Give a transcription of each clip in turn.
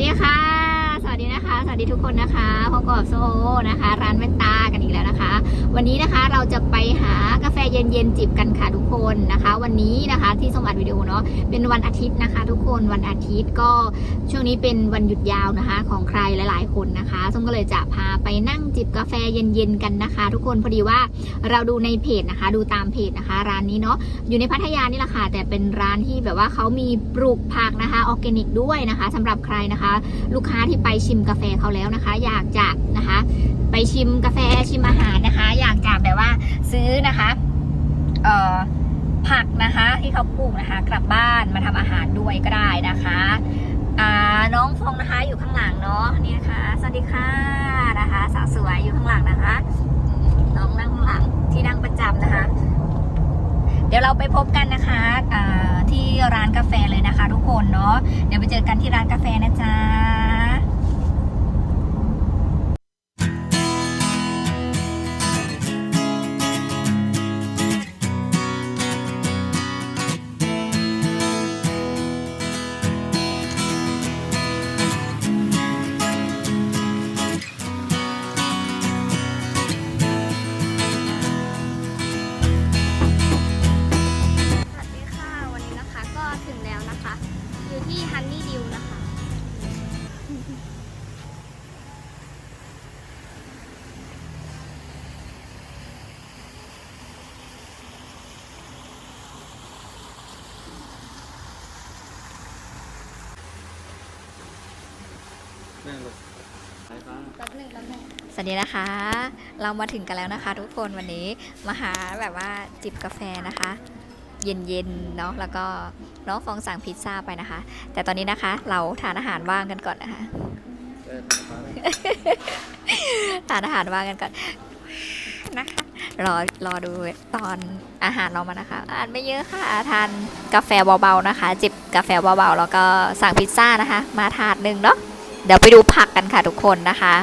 ดีค่ะ ดีทุกคนนะคะพบกับโซโฮนะคะ ร้านแว่นตากันอีกแล้วนะคะ วันนี้นะคะเราจะไปหากาแฟเย็นๆจิบกันค่ะทุกคนนะคะ วันนี้นะคะที่ส่งอัดวิดีโอเนาะเป็นวันอาทิตย์นะคะ ทุกคนวันอาทิตย์ก็ช่วงนี้เป็นวันหยุดยาวนะคะ ของใครหลาย ๆ คนนะคะส้มก็เลยจะพาไปนั่งจิบกาแฟเย็นๆกันนะคะ ทุกคนพอดีว่าเราดูในเพจนะคะ ดูตามเพจนะคะ ร้านนี้เนาะอยู่ในพัทยานี่แหละค่ะแต่เป็นร้านที่แบบว่าเขามีปลูกผักนะคะออร์แกนิกด้วยนะคะสำหรับใครนะคะ ลูกค้าที่ไปชิมกาแฟเขาแล้วนะคะ อยากจะนะคะ ไปชิมกาแฟชิมอาหารนะคะ อยากจะแบบว่าซื้อนะคะเอ่อผักนะคะที่เขาปลูกนะคะ กลับบ้านมาทำอาหารด้วยก็ได้นะคะอ่าน้องฟองนะคะอยู่ข้างหลังเนาะนี่นะคะสวัสดีค่ะนะคะสาวสวยอยู่ข้างหลังนะคะ น้องนั่งข้างหลังที่นั่งประจำนะคะ เดี๋ยวเราไปพบกันนะคะอ่าที่ร้านกาแฟเลยนะคะ ทุกคนเนาะเดี๋ยวไปเจอกันที่ร้านกาแฟนะจ๊ะ หนึ่งแป๊บหนึ่งสวัสดีนะคะ เรามาถึงกันแล้วนะคะ ทุกคนวันนี้มาหาแบบว่าจิบกาแฟนะคะ เย็นๆเนาะแล้วก็น้องฟองสั่งพิซซ่าไปนะคะ แต่ตอนนี้นะคะ เราทานอาหารว่างกันก่อนนะคะเออสายฟ้าเลยทานอาหารว่างกันก่อนนะคะรอรอดูตอนอาหารเรามานะคะอาหารไม่เยอะค่ะทานกาแฟเบาๆนะคะ จิบกาแฟเบาๆแล้วก็สั่งพิซซ่านะคะ มาถาดหนึ่งเนาะเดี๋ยวไปดูผักกันค่ะทุกคนนะคะ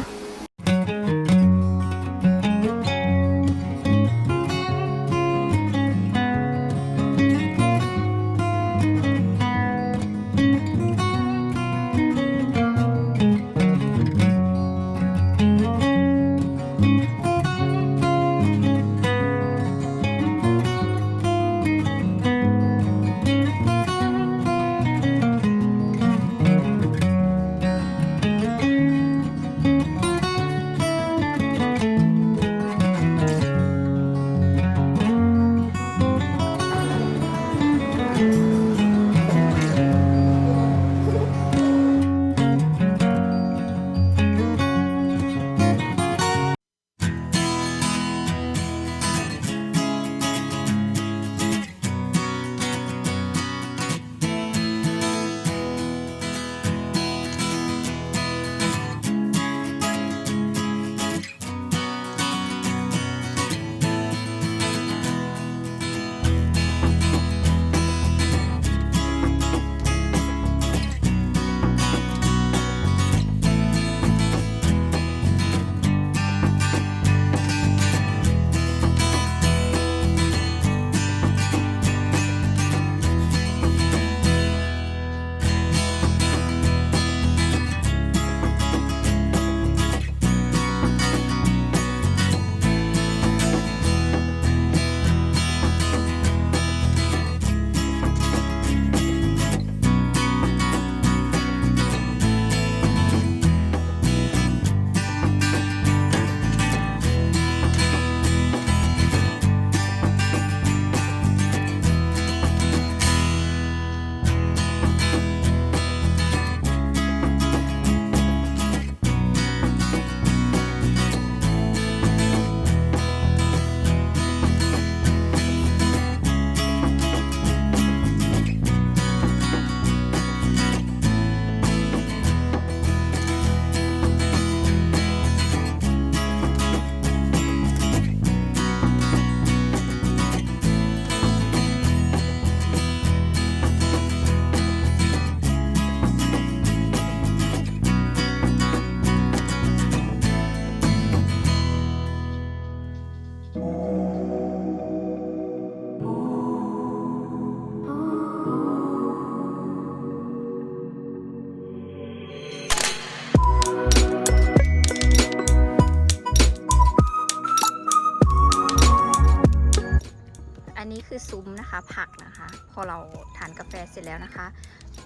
คือซุ้มนะคะผักนะคะ พอเราทานกาแฟเสร็จแล้วนะคะ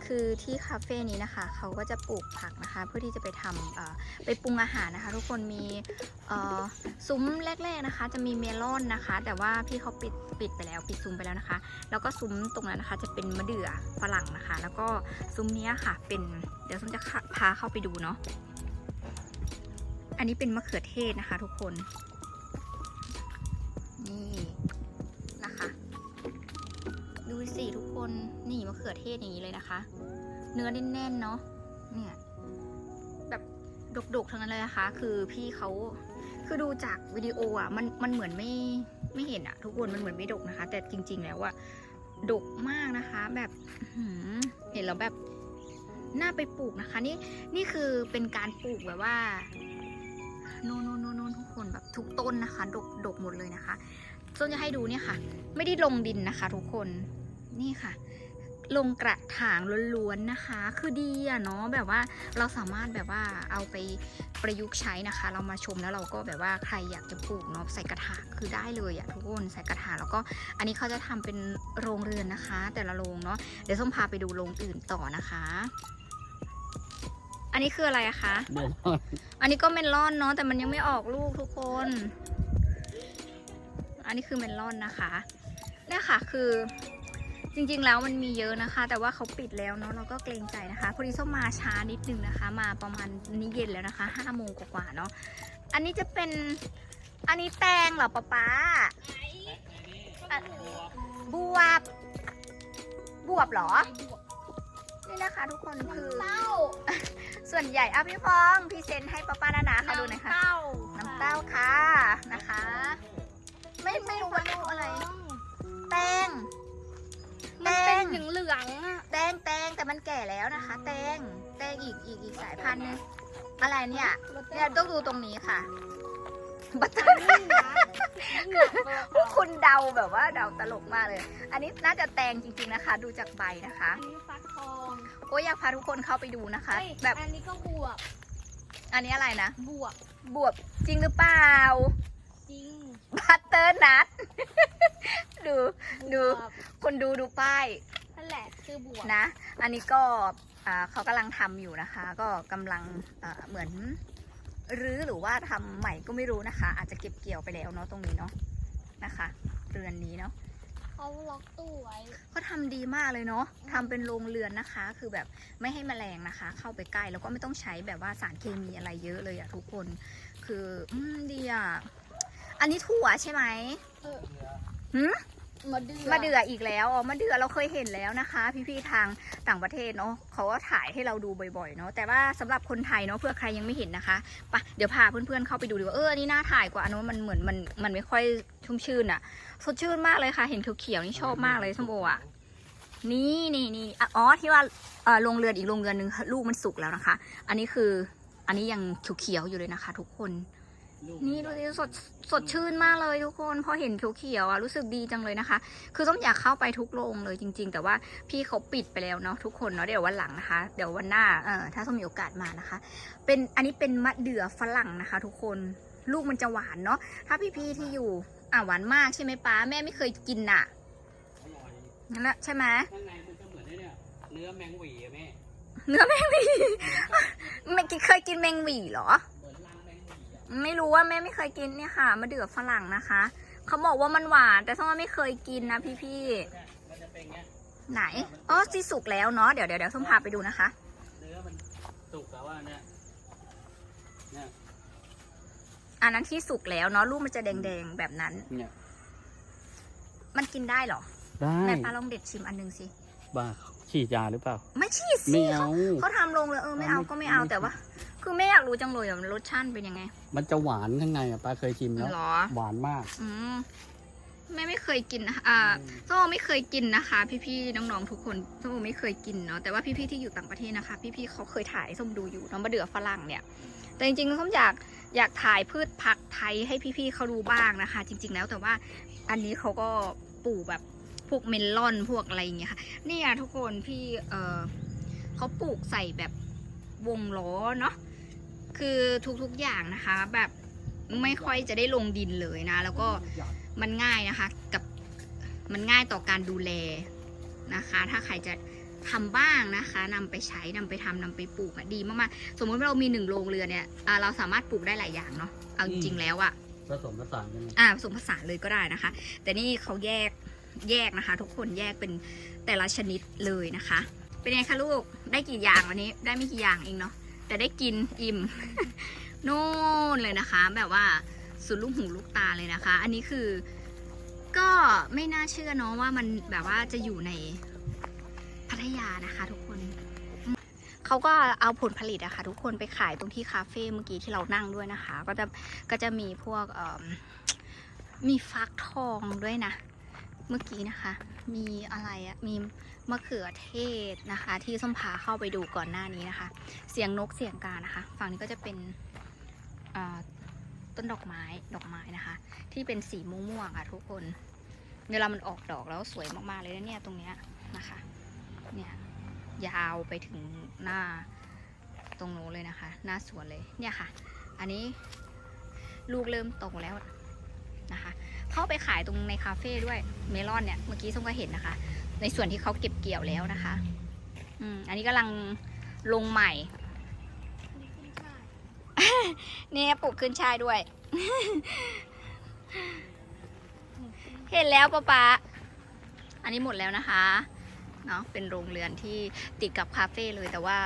คือที่คาเฟ่นี้นะคะเขาก็จะปลูกผักนะคะ เพื่อที่จะไปทำไปปรุงอาหารนะคะ ทุกคนมีซุ้มแรก ๆนะคะ จะมีเมลอนนะคะ แต่ว่าพี่เขาปิดปิดไปแล้วปิดซุ้มไปแล้วนะคะ แล้วก็ซุ้มตรงนั้นนะคะ จะเป็นมะเดื่อฝรั่งนะคะ แล้วก็ซุ้มนี้ค่ะเป็นเดี๋ยวซุ้มจะพาเข้าไปดูเนาะอันนี้เป็นมะเขือเทศนะคะ ทุกคนนี่ สิทุกคนนี่มะเขือเทศอย่างนี้เลยนะคะ เนื้อแน่นๆเนาะเนี่ยแบบดกๆทั้งนั้นเลยนะคะ คือพี่เขาคือดูจากวิดีโออะมันมันเหมือนไม่ไม่เห็นอะ ทุกคนมันเหมือนไม่ดกนะคะ แต่จริง ๆ แล้วอะดกมากนะคะ แบบเห็นแล้วแบบน่าไปปลูกนะคะ นี่นี่คือเป็นการปลูกแบบว่าโน่นโน่นโน่นโน่นทุกคนแบบทุกต้นนะคะ ดกดกหมดเลยนะคะส้นจะให้ดูเนี่ยค่ะ ไม่ได้ลงดินนะคะ ทุกคน นี่ค่ะ ลงกระถางล้วนๆนะคะ คือดีอะเนาะแบบว่าเราสามารถแบบว่าเอาไปประยุกต์ใช้นะคะ เรามาชมแล้วเราก็แบบว่าใครอยากจะปลูกเนาะใส่กระถางคือได้เลยอะทุกคนใส่กระถางแล้วก็อันนี้เขาจะทำเป็นโรงเรือนนะคะ แต่ละโรงเนาะเดี๋ยวส้มพาไปดูโรงอื่นต่อนะคะอันนี้คืออะไรอะคะเดี๋ยวอันนี้ก็เมลอนเนาะแต่มันยังไม่ออกลูกทุกคน อันนี้คือเมลอนนะคะเนี่ยค่ะคือ จริงๆแล้วมันมีเยอะนะคะ แต่ว่าเขาปิดแล้วเนาะเราก็เกรงใจนะคะพอดีส้มมาช้านิดนึงนะคะ มาประมาณนี้เย็นแล้วนะคะห้าโมงกว่าๆเนาะอันนี้จะเป็นอันนี้แตงเหรอป๊าป๊าอะบวบบวบเหรอ นี่นะคะทุกคนคือเต้าส่วนใหญ่อะพี่ฟองพรีเซนต์ให้ป้าป้านานาเขาดูหน่อยค่ะเต้าน้ำเต้าค่ะนะคะ ไม่ไม่รู้ว่าลูกอะไรแตง มันเป็นแตงเหลืองๆอะแตงแตงแต่มันแก่แล้วนะคะ แตงแตงอีกอีกอีกสายพันธุ์หนึงอะไรเนี่ยเนี่ยต้องดูตรงนี้ค่ะบัตเตอร์นี่นะเหลืองพวกคุณเดาแบบว่าเดาตลกมากเลย อันนี้น่าจะแตงจริงๆนะคะ ดูจากใบนะคะ อันนี้ฟักทองโอ้ยอยากพาทุกคนเข้าไปดูนะคะเอ้ยแบบอันนี้ก็บวบอันนี้อะไรนะ บวบบวบจริงหรือเปล่าจริง บัตเตอร์นัทดูดูบวบคนดูดูป้ายนั่นแหละคือบวบนะ อันนี้ก็อ่าเขากำลังทำอยู่นะคะ ก็กำลังอ่าเหมือนรื้อหรือว่าทำใหม่ก็ไม่รู้นะคะ อาจจะเก็บเกี่ยวไปแล้วเนาะตรงนี้เนาะนะคะ เรือนนี้เนาะเขาล็อกตู้ไว้ก็ทำดีมากเลยเนาะทำเป็นโรงเรือนนะคะ คือแบบไม่ให้แมลงนะคะ เข้าไปใกล้แล้วก็ไม่ต้องใช้แบบว่าสารเคมีอะไรเยอะเลยอะทุกคน คืออืมดีอะ อันนี้ถั่วใช่ไหมเออหืมมาเดือมาเดืออีกแล้วอ๋อมาเดือเราเคยเห็นแล้วนะคะ พี่ๆทางต่างประเทศเนาะเขาก็ถ่ายให้เราดูบ่อยๆเนาะแต่ว่าสำหรับคนไทยเนาะเพื่อใครยังไม่เห็นนะคะไปะเดี๋ยวพาเพื่อนๆเข้าไปดูดีกว่าเอออันนี้น่าถ่ายกว่าอันนู้นมันเหมือนมันมันไม่ค่อยชุ่มชื่นอะสดชื่นมากเลยค่ะ เห็นเขียวๆนี่ชอบมากเลยส้มโออะนี่นี่นี่อะอ๋อที่ว่าเออโรงเรือนอีกโรงเรือนหนึ่งลูกมันสุกแล้วนะคะ อันนี้คืออันนี้ยังเขียวๆอยู่เลยนะคะ ทุกคน นี่ดูสิสดสดชื่นมากเลยทุกคน พอเห็นเขียวๆอะรู้สึกดีจังเลยนะคะ คือต้องอยากเข้าไปทุกโรงเลยจริง ๆ แต่ว่าพี่เขาปิดไปแล้วเนาะทุกคนเนาะเดี๋ยววันหลังนะคะ เดี๋ยววันหน้าเออถ้าส้มมีโอกาสมานะคะ เป็นอันนี้เป็นมะเดื่อฝรั่งนะคะ ทุกคนลูกมันจะหวานเนาะถ้าพี่ๆที่อยู่อะหวานมากใช่ไหมป้าแม่ไม่เคยกินน่ะอร่อยนั่นแหละใช่ไหมข้างในมันจะเหมือนไอ้เนี่ยเนื้อแมงหวีอะแม่เนื้อแมงหวีไม่เคยกินแมงหวีเหรอ ไม่รู้ว่าแม่ไม่เคยกินเนี่ยค่ะมะเดื่อฝรั่งนะคะ เขาบอกว่ามันหวาน แต่ส้มว่าไม่เคยกินนะพี่เนี่ยมันจะเป็นอย่างเงี้ยๆไหนอ๋อที่สุกแล้วเนาะเดี๋ยวเดี๋ยวเดี๋ยวส้มพาไปดูนะคะเนื้อมันสุกแล้วว่าเนี่ยเนี่ยอันนั้นที่สุกแล้วเนาะลูกมันจะแดงๆแบบนั้น เนี่ยมันกินได้เหรอได้แม่ปลาลองเด็ดชิมอันหนึงสิบ้าฉีดยาหรือเปล่า ไม่ชีสิไม่เอาเขาทำลงเลยเออไม่เอาก็ไม่เอาไม่แต่ว่า คือไม่อยากรู้จังเลยว่ารสชาติเป็นยังไง มันจะหวานข้างในอะป้าเคยชิมแล้วเหรอ หวานมาก อืมแม่ไม่เคยกินนะคะอ่าส้มไม่เคยกินนะคะ พี่ๆน้องๆทุกคนส้มไม่เคยกินเนาะแต่ว่าพี่ๆที่อยู่ต่างประเทศนะคะ พี่ๆเขาเคยถ่ายให้ส้มดูอยู่เน้องมะเดื่อฝรั่งเนี่ย แต่จริงๆส้มอยากอยากถ่ายพืชผักไทยให้พี่ๆเขาดูบ้างนะคะ จริง ๆ แล้วแต่ว่าอันนี้เขาก็ปลูกแบบพวกเมลอนพวกอะไรอย่างเงี้ยค่ะเนี่ยทุกคนพี่เออเขาปลูกใส่แบบวงล้อเนาะ คือทุกๆอย่างนะคะ แบบไม่ค่อยจะได้ลงดินเลยนะ แล้วก็มันง่ายนะคะ กับมันง่ายต่อการดูแลนะคะ ถ้าใครจะทำบ้างนะคะนำไปใช้นำไปทำนำไปปลูกอะดีมากๆสมมุติว่าเรามีหนึ่งโรงเรือนเนี่ยอ่าเราสามารถปลูกได้หลายอย่างเนาะเอาจริงๆแล้วอะผสมผสานกันอ่าผสมผสานเลยก็ได้นะคะ แต่นี่เขาแยกแยกนะคะ ทุกคนแยกเป็นแต่ละชนิดเลยนะคะ เป็นไงคะลูกได้กี่อย่างวันนี้ได้ไม่กี่อย่างเองเนาะ แต่ได้กินอิ่ม นู่นเลยนะคะ แบบว่าสุดลูกหูลูกตาเลยนะคะ อันนี้คือ ก็ไม่น่าเชื่อเนาะว่ามันแบบว่าจะอยู่ในพัทยานะคะทุกคน เขาก็เอาผลผลิตอะค่ะทุกคนไปขายตรงที่คาเฟ่เมื่อกี้ที่เรานั่งด้วยนะคะ ก็จะก็จะมีพวกมีฟักทองด้วยนะ เมื่อกี้นะคะ มีอะไรอะมี มะเขือเทศนะคะ ที่ส้มพาเข้าไปดูก่อนหน้านี้นะคะ เสียงนกเสียงกานะคะ ฝั่งนี้ก็จะเป็นต้นดอกไม้ดอกไม้นะคะ ที่เป็นสีม่วงๆอะทุกคนเวลามันออกดอกแล้วสวยมากๆเลยนะเนี่ยตรงเนี้ยนะคะเนี่ยยาวไปถึงหน้าตรงโน้นเลยนะคะ หน้าสวนเลยเนี่ยค่ะ อันนี้ลูกเริ่มโตแล้วนะคะ เข้าไปขายตรงในคาเฟ่ด้วยเมลอนเนี่ยเมื่อกี้ส้มก็เห็นนะคะ ในส่วนที่เขาเก็บเกี่ยวแล้วนะคะ อืมอันนี้กำลังลงใหม่นี่ขึ้นช่ายเนี่ยปลูกขึ้นช่ายด้วย เห็นแล้วป๊าป๊าอันนี้หมดแล้วนะคะเนาะเป็นโรงเรือนที่ติดกับคาเฟ่เลยแต่ว่า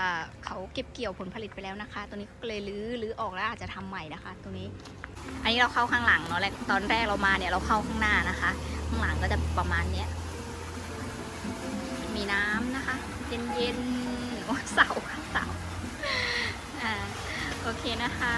เขาเก็บเกี่ยวผลผลิตไปแล้วนะคะ ตัวนี้ก็เลยรื้อรื้อออกแล้วอาจจะทำใหม่นะคะ ตัวนี้ อันนี้เราเข้าข้างหลังเนาะแรกตอนแรกเรามาเนี่ยเราเข้าข้างหน้านะคะ ข้างหลังก็จะประมาณเนี้ยมี น้ำนะคะ เย็นๆโอ้เสาค่ะเสาอ่าโอเคนะคะ